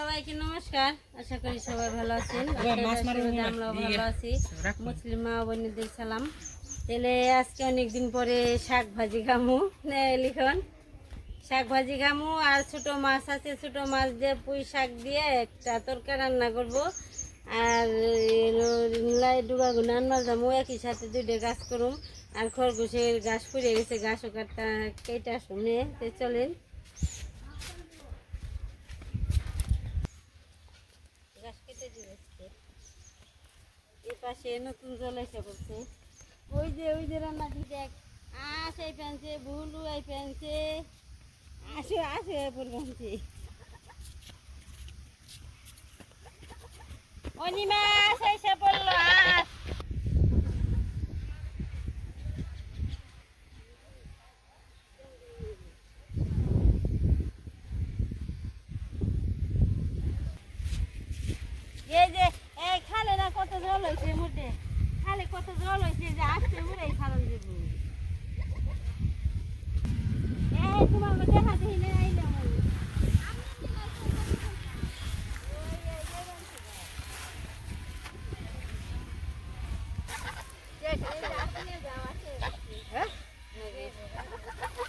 সবাইকে নমস্কার। আশা করি সবাই ভালো আছেন। আমরাও ভালো আছি। মুসলিম মা বোনদের সালাম। তাহলে আজকে অনেকদিন পরে শাক ভাজি খামু লিখন। শাক ভাজি খামু আর ছোট মাছ আছে ছোট মাছ দিয়ে পুঁই শাক দিয়ে একটা তরকারি রান্না করব। আর ডুগা গুনান মাছ যাব একই সাথে দুইটা গাছ করুম। আর খরগোশের গাছ ফুরে গেছে গাছও কাটটা কেটে শুনে চলেন গাছ কেটে দিবে আজকে। এ পাশে নতুন জল এসে পড়ছে। ওই যে ওই যে রান্না দি দেখ? আস এই ফেনছে ভুলু আই ফেনছে আসে আসে ফেনছে অনিমা সে পড়ল আস এই যে এই খালে না কত জল হয়েছে মধ্যে খালে কত জল হয়েছে যে আসতে উড়ে খালন দেব এই তোমার মধ্যে হাতে হিলে আইলাম আমি।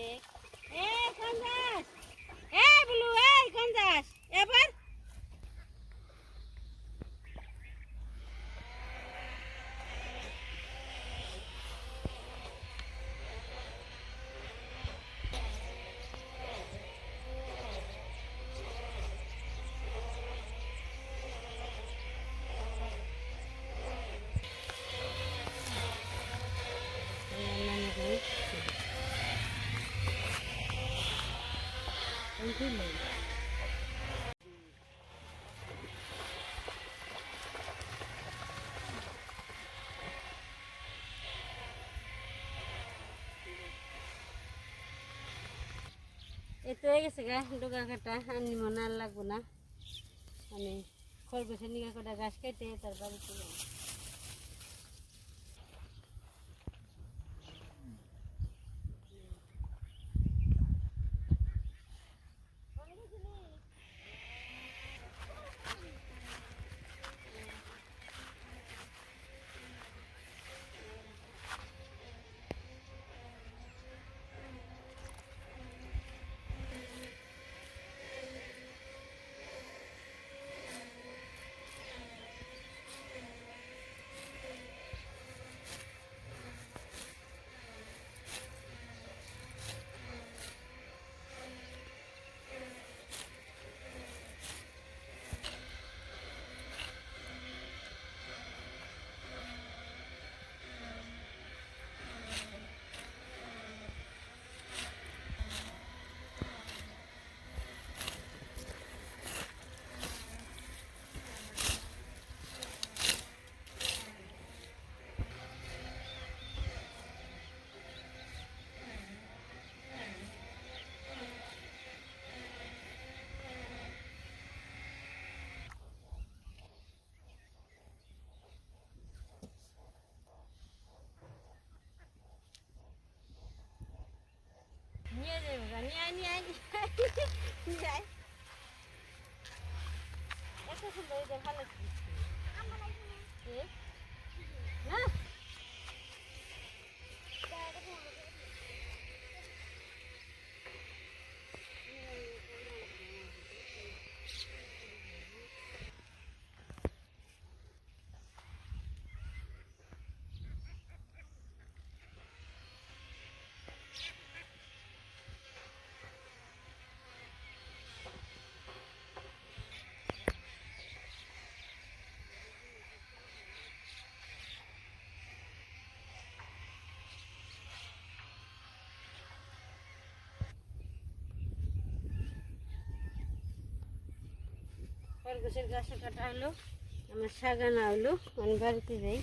দেখ এ কোন যাস এ বলু এই কোন যাস এবার এ তো হয়ে গেছে গা, ডোগা কাটা আনি মনে আর লাগবো না। মানে খরগোশের নিগা কটা গাছ কেটে তারপরে যাব। নিয়ে যাব গা, নিয়ে আয় নিয়ে আয় নিয়ে আয়, নিয়ে আয় এত সুন্দর এটা ভালো কি? এ? না খরগোশের গাছে কাটা হলো আমার শাগানা হলো আমি বাড়িতে যাই।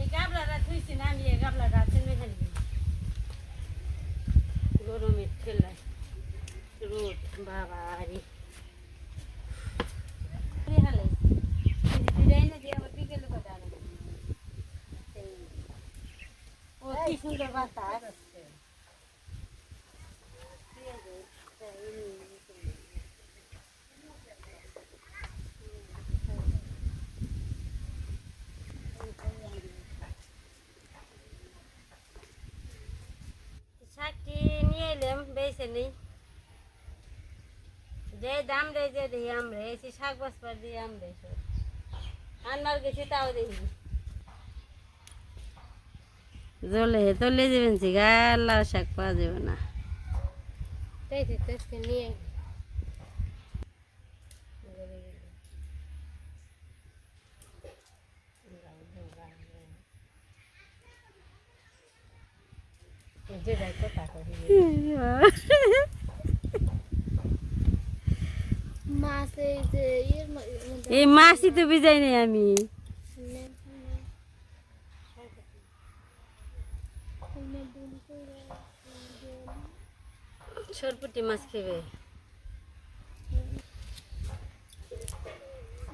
এই গাবলাটা থুইছি না আমি এই গাবলাটা চেনে ফেলবি। গরমের ঠেলায় রোদ বাবা রে। হালে। বিদায় না দিয়ে আমার বিকেলে কথা আনবে। এই, ও কি সুন্দর বাতাস ঠিক আছে, তাই, এই, শাকটি নিয়ে এলাম বেছে নেই যে দাম রে যে দেখি আমরা এসে শাক বাসপার দিয়ে আমরা আনবার গেছি তাও দেখি জলে তলে যাবেন গাল লাউ শাক পাওয়া যাবে না। নিয়ে যেটাই কথা করি মাছ এই মাছই তো বিজাই নাই আমি। সরপুটি মাছ খেবে।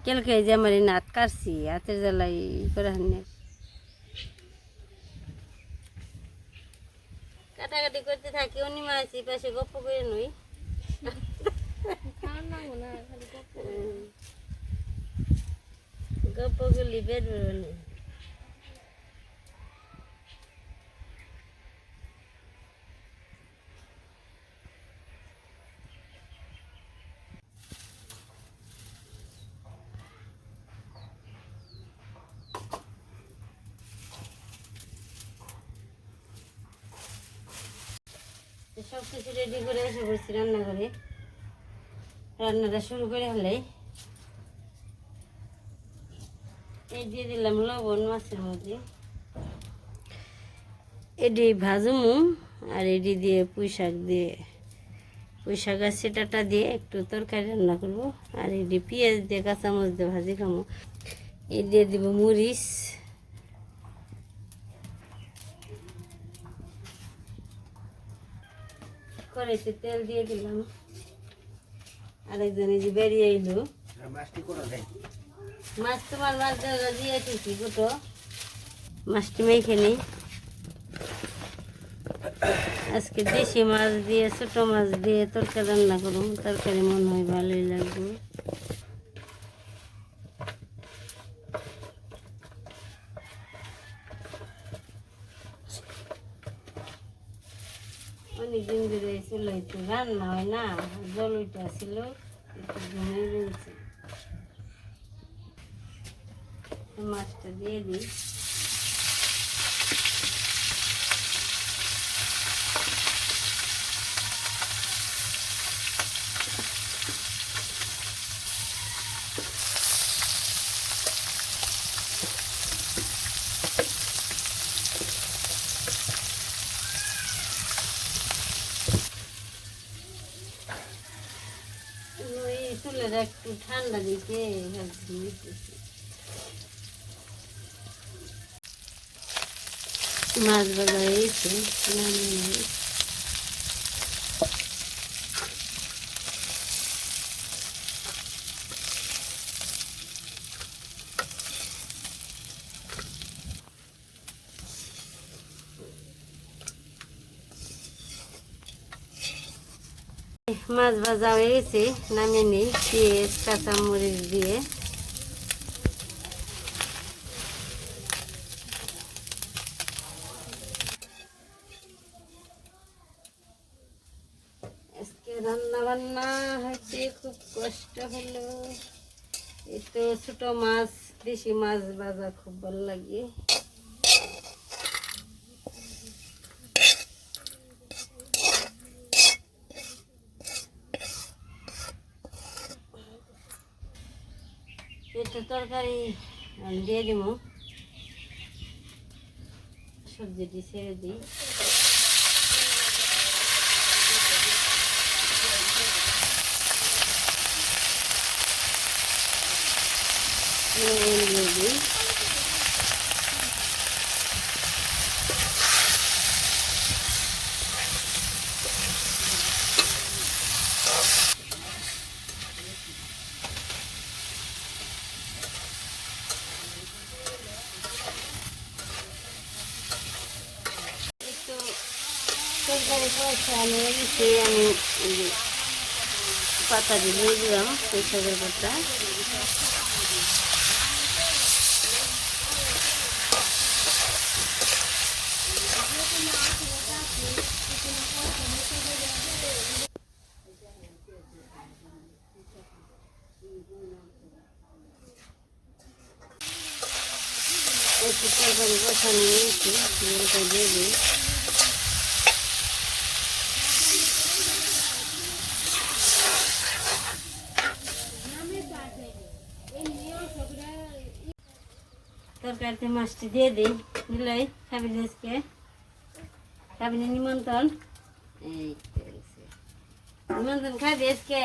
কেলকে যে আমার এই নাত কাটছি হাতের জ্বালাই করে হান্নে কাটাকাটি করতে থাকি অনিমা আছি পাশে গপ্প করে নই। খাওয়ার না খালি গপ্প গপ্প করলি পেট বেরো নেই সব কিছু রেডি করে এসে বসছি রান্না করে রান্নাটা শুরু করে হলে এই দিয়ে দিলাম লবণ মাছের মধ্যে। এটি ভাজুমু আর এটি দিয়ে পুঁই শাক দিয়ে। পুঁই শাক সেটাটা দিয়ে একটু তরকারি রান্না করব। আর এটি পেঁয়াজ দিয়ে কাঁচামচ দিয়ে ভাজি খামো এ দিয়ে দিব মরিচ কড়াইতে তেল দিয়ে দিলাম। আরেকজন এই যে বেরিয়ে এলো। মাছ তোমার মাছ ধরা দিয়ে এসেছি গোটো মাছটি মেখে নিই। আজকে দেশি মাছ দিয়ে ছোট মাছ দিয়ে তরকারি রান্না করুন তরকারি মনে হয় ভালোই লাগবে অনেকদিন ধরে চুলাই তো রান্না হয় না জল উঠে ছিল মাছটা দিয়ে দিই ওই চুলের একটু ঠান্ডা দিকে। মাছ ভাজা হয়েছে মাছ ভাজা হয়ে গেছে, নামিয়ে নিই, পেঁয়াজ, কাঁচামরিচ দিয়ে। রান্না বান্না হয়েছে, খুব কষ্ট হলো। এই তো ছোট মাছ, দেশি মাছ ভাজা খুব ভালো লাগে এটা তরকারি দিয়ে দিব। সবজিটি ছেড়ে দিই লবণ দিয়ে দিই একটু আমি এই যে পাতা দিয়ে দিলাম সেই পাতা একটু তরকারি পয়সা নিয়ে দিয়ে দিই তরকারিতে মাছটি দিয়ে দিই দিলাই খাবি আজকে খাবি নিমন্ত্রণ। এই। নিমন্ত্রণ খাবি আজকে?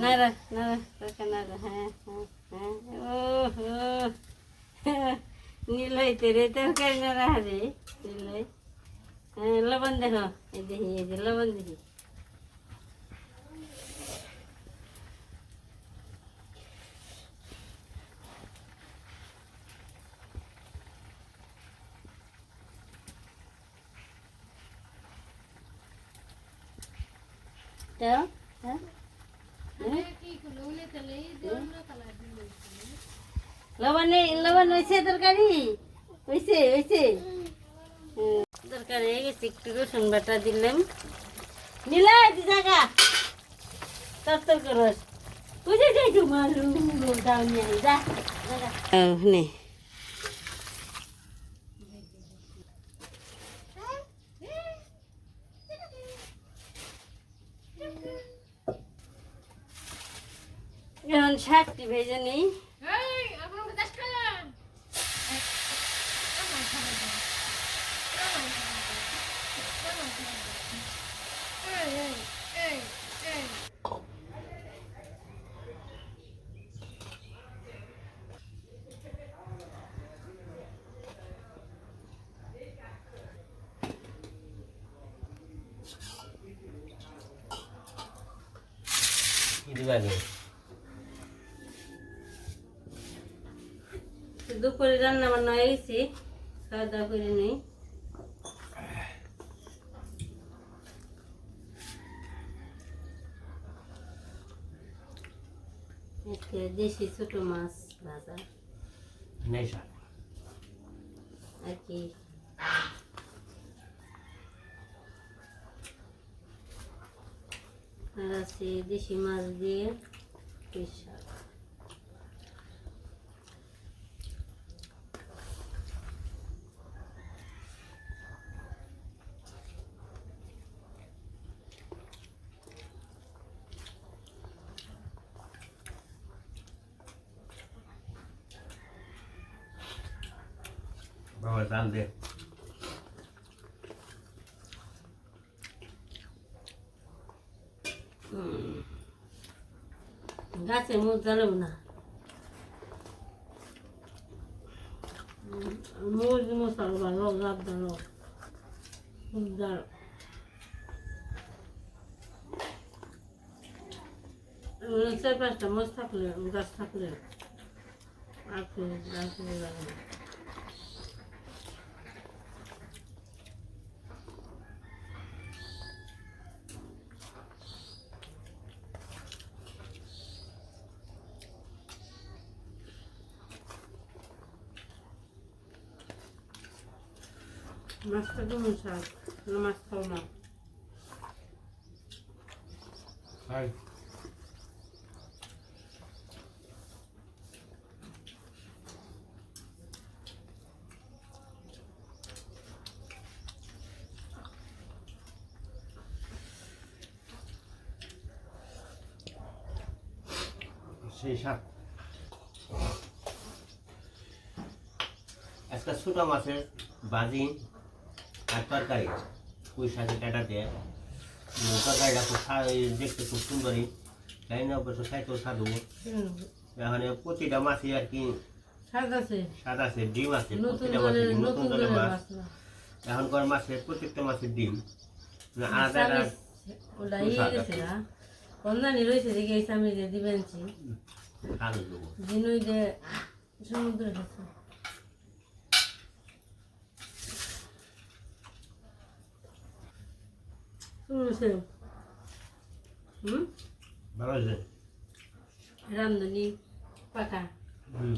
নাড়া নাড়া তরকারি নাড়া হ্যাঁ হ্যাঁ হ্যাঁ ও নীলই হ্যাঁ দেখো এই লবণ দেখি দাও হ্যাঁ লবণ লবণ হয়েছে তরকারি হয়েছে হয়েছে তরকারি হয়ে গেছে একটু রসুন বাটা দিলাম নিলাই জায়গা তর করস বুঝে যাই তো দাও নিয়ে যা নে। এখন শাকটি ভেজে নিই দিবা দুপুরে রান্না বান্না হয়ে গেছে খাওয়া দাওয়া করে নিই। দেশি ছোট মাছ ভাজা। আর কি? আর আছে দেশি মাছ দিয়ে পুঁই শাক বাবা চাল দে গাছে মুখ জ্বালাব না। মুরগি মশলা ভালো গাছ জাল ওই চার পাঁচটা মাছ থাকলে, গাছ থাকলে আর কি লাগে। মাছটা কেমন স্বাদ না মাছ খাও না খাই সেই শাক। আজকে ছোট মাছের বাজি আর তরকারি পুঁই শাকের কাটা দিয়ে। তরকারিটা খুব দেখতে খুব সুন্দরই তাই না অবশ্য খাইতেও স্বাদু এখন প্রতিটা মাছই আর কি স্বাদ আছে। ডিম আছে নতুন প্রতিটা মাছের নতুন দলের মাছ। এখনকার মাছের প্রত্যেকটা মাছের ডিম। আলাদা আলাদা ইয়ে রয়েছে দেখে সামনে যে দিবেন আলু দেবো জিনুই যে সমুদ্রে গেছে শুনছে হুম? ভালো আছে রামধনি পাকা হুম।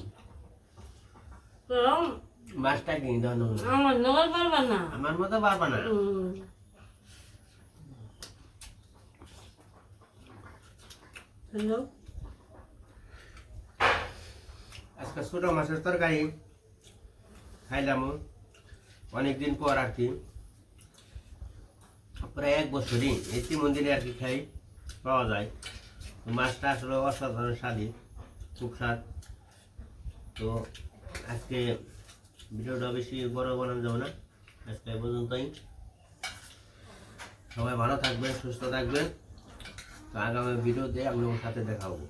মাছটা দেওয়া নতুন। আমার নগর পারবা না? আমার মতো পারবা না। হ্যালো? আজকে ছোট মাছের তরকারি খাইলাম অনেকদিন পর আর কি। প্রায় এক বছরই এটি মন্দিরে আর কি খাই, পাওয়া যায়। তো মাছটা আসলে অসাধারণ স্বাদী, খুব স্বাদ। তো আজকে ভিডিওটা বেশি বড় বানানো যাবে না, আজকে এই পর্যন্তই। সবাই ভালো থাকবেন, সুস্থ থাকবেন। তো আগামী ভিডিওতে আপনাদের সাথে দেখা হব।